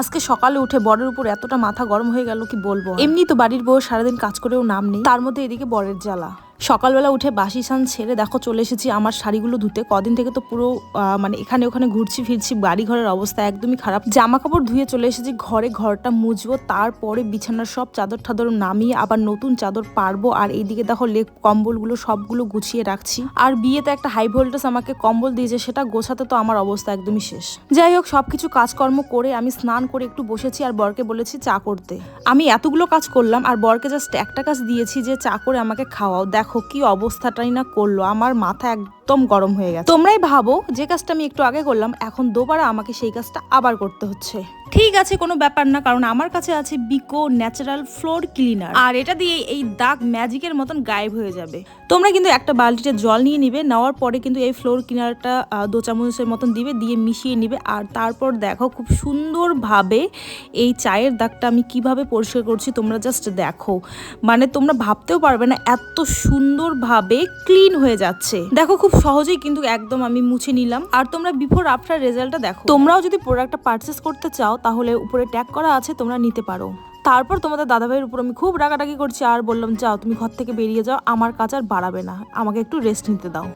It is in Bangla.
আজকে সকালে উঠে বরের উপর এতটা মাথা গরম হয়ে গেল, কি বলব এমনি তো বাড়ির বউ সারাদিন কাজ করেও নাম নেই। তার মধ্যে এদিকে বরের জ্বালা। সকালবেলা উঠে বাসি সান ছেড়ে দেখো চলে এসেছি আমার শাড়িগুলো ধুতে। কদিন থেকে তো পুরো মানে এখানে ওখানে ঘুরছি ফিরছি বাড়ি ঘরের অবস্থা একদমই খারাপ। জামা কাপড় ধুয়ে চলে এসেছি, ঘরে ঘরটা মুজবো তারপরে বিছানার সব চাদর টাদর নামিয়ে আবার নতুন চাদর পারব। আর এইদিকে দেখো লেপ, কম্বলগুলো সবগুলো গুছিয়ে রাখছি। আর বিয়েতে একটা হাই ভোল্টেজ আমাকে কম্বল দিয়েছে, সেটা গোছাতে তো আমার অবস্থা একদমই শেষ। যাই হোক, সবকিছু কাজকর্ম করে আমি স্নান করে একটু বসেছি আর বরকে বলেছি চা করতে। আমি এতগুলো কাজ করলাম, আর বরকে জাস্ট একটা কাজ দিয়েছি যে চা করে আমাকে খাওয়াও। দেখো কি অবস্থাটাই না করল। আমার মাথা একদম গরম হয়ে গেছে। তোমরাই ভাবো যে কাজটা আমি একটু আগে করলাম, এখন দোবারা আমাকে সেই কাজটা আবার করতে হচ্ছে। ঠিক আছে, কোনো ব্যাপার না। কারণ আমার কাছে আছে বিকো ন্যাচারাল ফ্লোর ক্লিনার আর এটা দিয়ে এই দাগ ম্যাজিকের মতন গায়েব হয়ে যাবে। তোমরা কিন্তু একটা বালতিতে জল নিয়ে নিবে, নেওয়ার পরে কিন্তু এই ফ্লোর ক্লিনারটা দো চামচের মতন দিবে, দিয়ে মিশিয়ে নিবে। আর তারপর দেখো খুব সুন্দরভাবে এই চায়ের দাগটা আমি কীভাবে পরিষ্কার করছি, তোমরা জাস্ট দেখো। মানে তোমরা ভাবতেও পারবে না, এত সুন্দরভাবে ক্লিন হয়ে যাচ্ছে। দেখো খুব সহজেই কিন্তু একদম আমি মুছে নিলাম। আর তোমরা বিফোর আফটার রেজাল্টটা দেখো। তোমরাও যদি প্রোডাক্টটা পারচেস করতে চাও তাহলে উপরে ট্যাগ করা আছে, তোমরা নিতে পারো। তারপর তোমাদের দাদাভাইয়ের উপর আমি খুব রাগাটাগি করছি, আর বললাম, যাও, তুমি ঘর থেকে বেরিয়ে যাও, আমার কাজ আর বাড়াবে না, আমাকে একটু রেস্ট নিতে দাও।